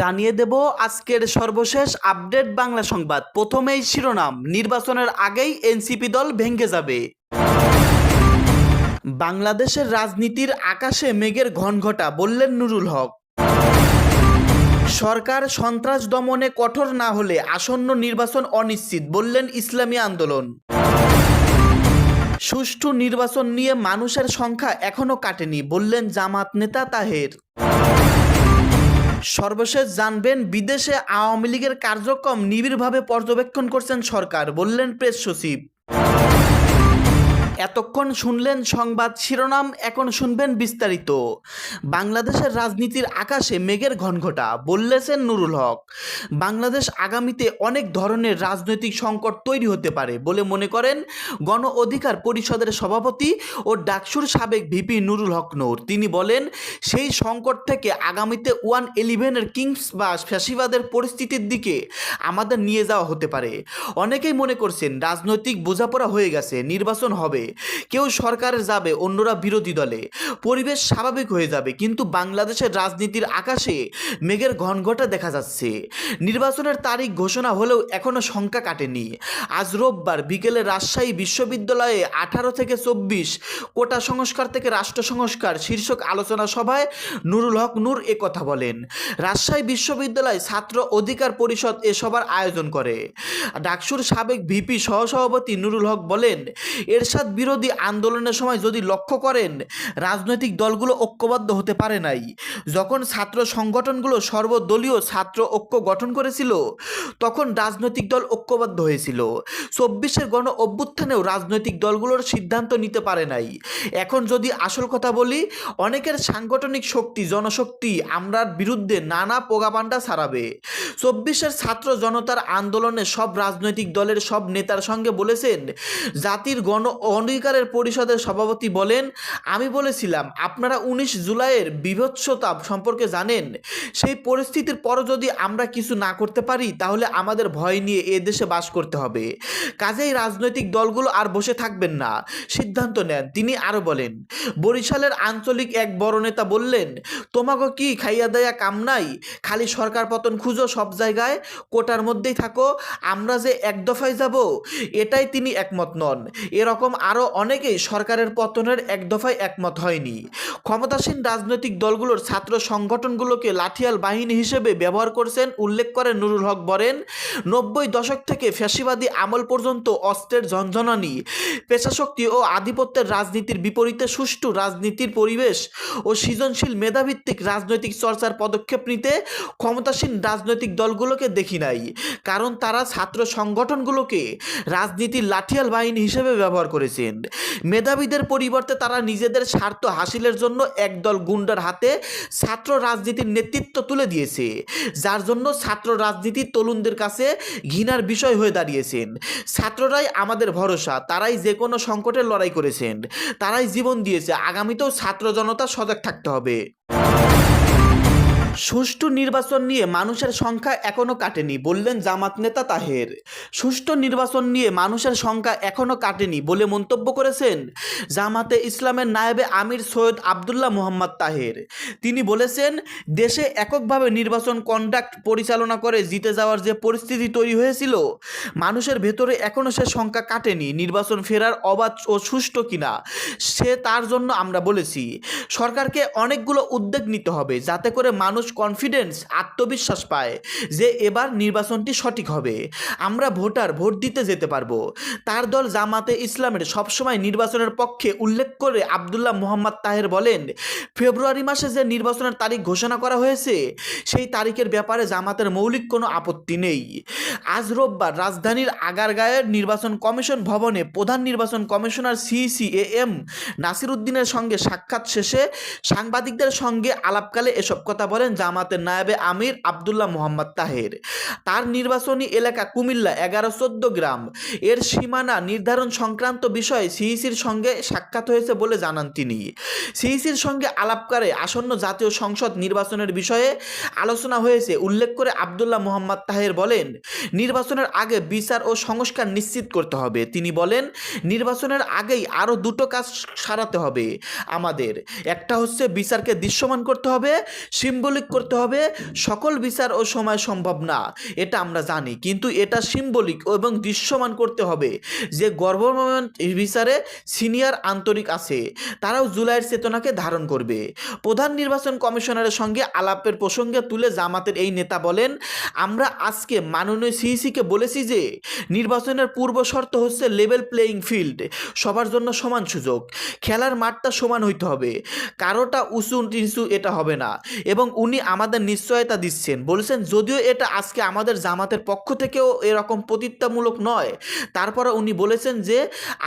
জানিয়ে দেব আজকের সর্বশেষ আপডেট বাংলা সংবাদ। প্রথমেই শিরোনাম, নির্বাচনের আগেই এনসিপি দল ভেঙে যাবে। বাংলাদেশের রাজনীতির আকাশে মেঘের ঘনঘটা, বললেন নুরুল হক। সরকার সন্ত্রাস দমনে কঠোর না হলে আসন্ন নির্বাচন অনিশ্চিত, বললেন ইসলামী আন্দোলন। সুষ্ঠু নির্বাচন নিয়ে মানুষের সংখ্যা এখনও কাটেনি, বললেন জামাত নেতা তাহের। সর্বশেষ জানবেন বিদেশে আওয়ামী লীগের কার্যক্রম নিবিড়ভাবে পর্যবেক্ষণ করছেন সরকার বললেন প্রেস সচিব। এতক্ষণ শুনলেন সংবাদ শিরোনাম, এখন শুনবেন বিস্তারিত। বাংলাদেশের রাজনীতির আকাশে মেঘের ঘনঘটা, বললেছেন নুরুল হক। বাংলাদেশ আগামীতে অনেক ধরনের রাজনৈতিক সংকট তৈরি হতে পারে বলে মনে করেন গণ অধিকার পরিষদের সভাপতি ও ডাকসুর সাবেক ভিপি নুরুল হক নূর। তিনি বলেন, সেই সংকট থেকে আগামীতে ওয়ান ইলেভেনের কিংস বা ফ্যাসিবাদের পরিস্থিতির দিকে আমাদের নিয়ে যাওয়া হতে পারে। অনেকেই মনে করছেন, রাজনৈতিক বোঝাপড়া হয়ে গেছে, নির্বাচন হবে। কেউ সরকারে যাবে, অন্যরা বিরোধী দলে। পরিবেশ স্বাভাবিক হয়ে যাবে, কিন্তু বাংলাদেশের রাজনীতির আকাশে মেঘের ঘনঘটা দেখা যাচ্ছে। নির্বাচনের তারিখ ঘোষণা হলেও এখনও সংখ্যা কাটেনি। আজ রোববার বিকেলে রাজশাহী বিশ্ববিদ্যালয়ে আঠারো থেকে চব্বিশ, কোটা সংস্কার থেকে রাষ্ট্র সংস্কার শীর্ষক আলোচনা সভায় নুরুল হক নূর এ কথা বলেন। রাজশাহী বিশ্ববিদ্যালয় ছাত্র অধিকার পরিষদ এ সভার আয়োজন করে। ডাকসুর সাবেক ভিপি সহসভাপতি নুরুল হক বলেন, এরশাদ বিরোধী আন্দোলনের সময় যদি লক্ষ্য করেন, রাজনৈতিক দলগুলো ঐক্যবদ্ধ হতে পারে নাই। যখন ছাত্র সংগঠনগুলো সর্বদলীয় ছাত্র ঐক্য গঠন করেছিল, তখন রাজনৈতিক দল ঐক্যবদ্ধ হয়েছিল। চব্বিশের গণ অভ্যুত্থানেও রাজনৈতিক দলগুলোর সিদ্ধান্ত নিতে পারে নাই। এখন যদি আসল কথা বলি, অনেকের সাংগঠনিক শক্তি, জনশক্তি আমরার বিরুদ্ধে নানা পোগাপান্ডা ছাড়াবে। চব্বিশের ছাত্র জনতার আন্দোলনে সব রাজনৈতিক দলের সব নেতার সঙ্গে বলেছেন, জাতির গণ অধিকারের পরিষদের সভাপতি বলেন, আমি বলেছিলাম, আপনারা উনিশ জুলাইয়ের বিভৎসতা সম্পর্কে জানেন। সেই পরিস্থিতির পরও যদি আমরা কিছু না করতে পারি, তাহলে আমাদের ভয় নিয়ে এ দেশে বাস করতে হবে। কাজেই রাজনৈতিক দলগুলো আর বসে থাকবেন না। সিদ্ধান্ত নেন। তিনি আরও বলেন, বরিশালের আঞ্চলিক এক বড় নেতা বললেন তোমাকে কি খাইয়া দেয়া কাম নাই? খালি সরকার পতন খুঁজো সব জায়গায়, কোটার মধ্যেই থাকো, আমরা যে এক দফায় যাব, এটাই তিনি একমত নন। এরকম আরও অনেকেই সরকারের পতনের এক দফায় একমত হয়নি। ক্ষমতাসীন রাজনৈতিক দলগুলোর ছাত্র সংগঠনগুলোকে লাঠিয়াল বাহিনী হিসেবে ব্যবহার করছেন, উল্লেখ করেন নুরুল হক বলেন নব্বই দশক থেকে ফ্যাসিবাদী আমল পর্যন্ত অস্ত্রের ঝঞ্ঝনানি পেশাশক্তি ও আধিপত্যের রাজনীতির বিপরীতে সুষ্ঠু রাজনীতির পরিবেশ ও সৃজনশীল মেধাভিত্তিক রাজনৈতিক চর্চার পদক্ষেপ নিতে ক্ষমতাসীন রাজনৈতিক দলগুলোকে দেখি নাই, কারণ তারা ছাত্র সংগঠনগুলোকে রাজনীতির লাঠিয়াল বাহিনী হিসেবে ব্যবহার করেছেন। মেধাবীদের পরিবর্তে তারা নিজেদের স্বার্থ হাসিলের জন্য একদল গুন্ডার হাতে ছাত্র রাজনীতির নেতৃত্ব তুলে দিয়েছে, যার জন্য ছাত্র রাজনীতি তরুণদের কাছে ঘৃণার বিষয় হয়ে দাঁড়িয়েছেন। ছাত্ররাই আমাদের ভরসা, তারাই যে কোনো সংকটের লড়াই করেছেন, তারাই জীবন দিয়েছে, আগামীতেও ছাত্র জনতা সজাগ থাকতে হবে। সুষ্ঠু নির্বাচন নিয়ে মানুষের সংখ্যা এখনও কাটেনি, বললেন জামাত নেতা তাহের। সুষ্ঠু নির্বাচন নিয়ে মানুষের সংখ্যা এখনও কাটেনি বলে মন্তব্য করেছেন জামাতে ইসলামের নায়েবে আমির সৈয়দ আবদুল্লাহ মোহাম্মদ তাহের। তিনি বলেছেন, দেশে এককভাবে নির্বাচন কন্ডাক্ট পরিচালনা করে জিতে যাওয়ার যে পরিস্থিতি তৈরি হয়েছিল, মানুষের ভেতরে এখনও সে সংখ্যা কাটেনি, নির্বাচন ফেরার অবাধ ও সুষ্ঠু কিনা সে তার জন্য আমরা বলেছি। সরকারকে অনেকগুলো উদ্যোগ নিতে হবে যাতে করে মানুষ কনফিডেন্স আত্মবিশ্বাস পায় যে এবার নির্বাচনটি সঠিক হবে। আমরা ভোটার, ভোট দিতে যেতে পারব। তার দল জামাতে ইসলামের সবসময় নির্বাচনের পক্ষে উল্লেখ করে আবদুল্লাহ মোহাম্মদ তাহের বলেন, ফেব্রুয়ারি মাসে যে নির্বাচনের তারিখ ঘোষণা করা হয়েছে, সেই তারিখের ব্যাপারে জামাতের মৌলিক কোনো আপত্তি নেই। আজ রোববার রাজধানীর আগারগাঁয়ের নির্বাচন কমিশন ভবনে প্রধান নির্বাচন কমিশনার সিসি এ এম নাসির উদ্দিনের সঙ্গে সাক্ষাৎ শেষে সাংবাদিকদের সঙ্গে আলাপকালে এসব কথা বলেন জামাতের নায়েবে আমির আবদুল্লাহ মোহাম্মদ তাহের। তার নির্বাচনী এলাকা কুমিল্লা, এগারো চোদ্দ গ্রাম। এর সীমানা নির্ধারণ সংক্রান্ত বিষয়ে সিইসির সঙ্গে সাক্ষাৎ হয়েছে বলে জানান তিনি। সিইসির সঙ্গে আলাপকারে আসন্ন জাতীয় সংসদ নির্বাচনের বিষয়ে আলোচনা হয়েছে, উল্লেখ করে আবদুল্লাহ মোহাম্মদ তাহের বলেন, নির্বাচনের আগে বিচার ও সংস্কার নিশ্চিত করতে হবে। তিনি বলেন, নির্বাচনের আগেই আরও দুটো কাজ সারাতে হবে। আমাদের, একটা হচ্ছে বিচারকে দৃশ্যমান করতে হবে, সিম্বলিক সিম্বলিক করতে হবে, সকল বিচার ও সময় সম্ভব না। এটা আমরা জানি, কিন্তু এটা সিম্বলিক এবং দৃশ্যমান করতে হবে। যে গভর্নমেন্ট বিচারে সিনিয়র আন্তরিক আছে, তারাও জুলাইয়ের চেতনাকে ধারণ করবে। প্রধান নির্বাচন কমিশনারের সঙ্গে আলাপের প্রসঙ্গে তুলে জামাতের এই নেতা বলেন, আমরা আজকে মাননীয় সিইসিকে বলেছি যে, নির্বাচনের পূর্ব শর্ত হচ্ছে লেভেল প্লেয়িং ফিল্ড সবার জন্য সমান সুযোগ। খেলার মাঠটা সমান হইতে হবে। কারোটা উঁচু, নিচু এটা হবে না। এবং উনি আমাদের নিশ্চয়তা দিচ্ছেন। বলছেন, যদিও এটা আজকে আমাদের জামাতের পক্ষ থেকেও এরকম প্রতিত্যামূলক নয়। তারপরে উনি বলেছেন যে,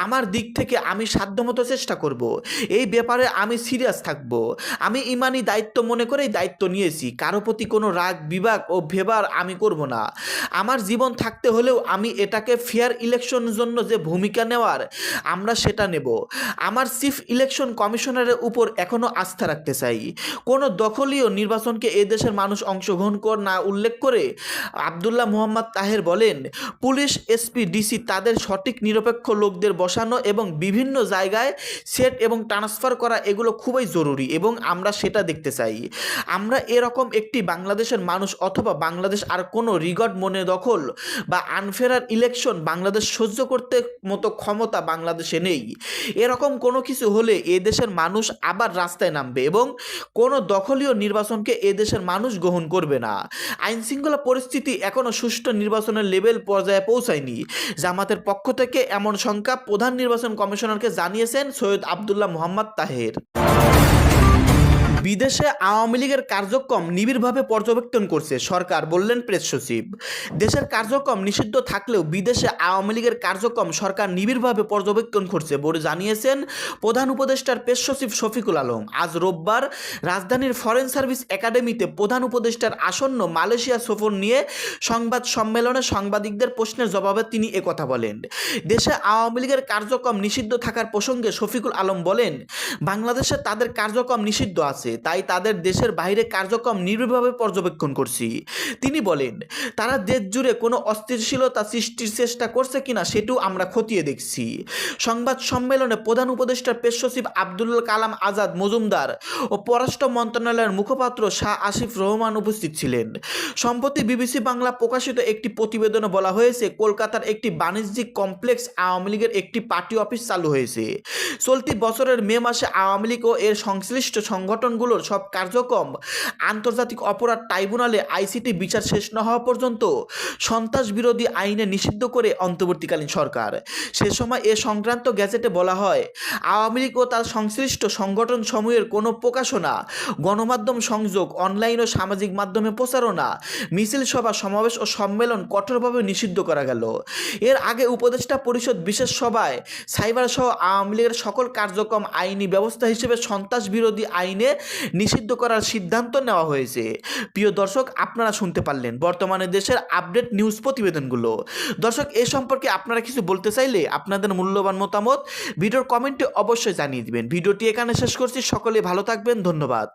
আমার দিক থেকে আমি সাধ্যমতো চেষ্টা করব। এই ব্যাপারে আমি সিরিয়াস থাকব। আমি ইমানি দায়িত্ব মনে করেই দায়িত্ব নিয়েছি। কারও প্রতি কোনো রাগ বিভাগ ও ভেবার আমি করব না। আমার জীবন থাকতে হলেও আমি এটাকে ফেয়ার ইলেকশনের জন্য যে ভূমিকা নেওয়ার, আমরা সেটা নেব। আমার চিফ ইলেকশন কমিশনারের উপর এখনও আস্থা রাখতে চাই। কোনো দখলীয় নির্বাচনকে এ দেশের মানুষ অংশগ্রহণ কর না উল্লেখ করে আবদুল্লাহ মোহাম্মদ তাহের বলেন, পুলিশ, এসপি, ডিসি তাদের সঠিক নিরপেক্ষ লোকদের বসানো এবং বিভিন্ন জায়গায় সেট এবং ট্রান্সফার করা এগুলো খুবই জরুরি এবং আমরা সেটা দেখতে চাই। আমরা এরকম একটি বাংলাদেশের মানুষ অথবা বাংলাদেশ আর কোনো রিগড মনে দখল বা আনফেরার ইলেকশন বাংলাদেশ সহ্য করতে মতো ক্ষমতা বাংলাদেশে নেই। এরকম কোনো কিছু হলে এ দেশের মানুষ আবার রাস্তায় নামবে এবং কোনো দখলীয় নির্বাচনকে এ দেশের মানুষ গ্রহণ করবে না। আইন শৃঙ্খলা পরিস্থিতি এখনও সুষ্ঠু নির্বাচনের লেভেল পর্যায়ে পৌঁছায়নি। জামাতের পক্ষ থেকে এমন সংখ্যা প্রধান নির্বাচন কমিশনারকে জানিয়েছেন সৈয়দ আবদুল্লাহ মোহাম্মদ তাহের। বিদেশে আওয়ামী লীগের কার্যক্রম নিবিড়ভাবে পর্যবেক্ষণ করছে সরকার, বললেন প্রেস সচিব। দেশের কার্যক্রম নিষিদ্ধ থাকলেও বিদেশে আওয়ামী লীগের কার্যক্রম সরকার নিবিড়ভাবে পর্যবেক্ষণ করছে বলে জানিয়েছেন প্রধান উপদেষ্টার প্রেস সচিব শফিকুল আলম। আজ রোববার রাজধানীর ফরেন সার্ভিস একাডেমিতে প্রধান উপদেষ্টার আসন্ন মালয়েশিয়া সফর নিয়ে সংবাদ সম্মেলনে সাংবাদিকদের প্রশ্নের জবাবে তিনি একথা বলেন। দেশে আওয়ামী লীগের কার্যক্রম নিষিদ্ধ থাকার প্রসঙ্গে শফিকুল আলম বলেন, বাংলাদেশে তাদের কার্যক্রম নিষিদ্ধ আছে। তাই তাদের দেশের বাইরে কার্যক্রম নির্ভীকভাবে পর্যবেক্ষণ করছি। তিনি বলেন, তারা দেশ জুড়ে কোনো অস্থিতিশীলতা সৃষ্টির চেষ্টা করছে কিনা সেটিও আমরা খতিয়ে দেখছি। সংবাদ সম্মেলনে প্রধান উপদেষ্টার পেশ সচিব আব্দুল কালাম আজাদ মজুমদার ও পররাষ্ট্র মন্ত্রণালয়ের মুখপাত্র শাহ আসিফ রহমান উপস্থিত ছিলেন। সম্প্রতি বিবিসি বাংলা প্রকাশিত একটি প্রতিবেদনে বলা হয়েছে, কলকাতার একটি বাণিজ্যিক কমপ্লেক্স আওয়ামী লীগের একটি পার্টি অফিস চালু হয়েছে। চলতি বছরের মে মাসে আওয়ামী লীগ ও এর সংশ্লিষ্ট সংগঠনগুলোর সব কার্যক্রম আন্তর্জাতিক অপরাধ ট্রাইব্যুনালে আইসিটি বিচার শেষ না হওয়া পর্যন্ত সন্ত্রাস বিরোধী আইনে নিষিদ্ধ করে অন্তর্বর্তীকালীন সরকার। সে সময় এ সংক্রান্ত গ্যাজেটে বলা হয়, আওয়ামী লীগ ও তার সংশ্লিষ্ট সংগঠন সমূহের কোনো প্রকাশনা, গণমাধ্যম সংযোগ, অনলাইন ও সামাজিক মাধ্যমে প্রচারণা, মিছিল সভা, সমাবেশ ও সম্মেলন কঠোরভাবে নিষিদ্ধ করা গেল। এর আগে উপদেষ্টা পরিষদ বিশেষ সভায় সাইবার সহ আওয়ামী লীগের সকল কার্যক্রম আইনি ব্যবস্থা হিসেবে সন্ত্রাস বিরোধী আইনে নিষিদ্ধ করার সিদ্ধান্ত নেওয়া হয়েছে। প্রিয় দর্শক, আপনারা শুনতে পারলেন বর্তমানে দেশের আপডেট নিউজ প্রতিবেদনগুলো। দর্শক, এ সম্পর্কে আপনারা কিছু বলতে চাইলে আপনাদের মূল্যবান মতামত ভিডিওর কমেন্টে অবশ্যই জানিয়ে দিবেন। ভিডিওটি এখানে শেষ করছি। সকলে ভালো থাকবেন। ধন্যবাদ।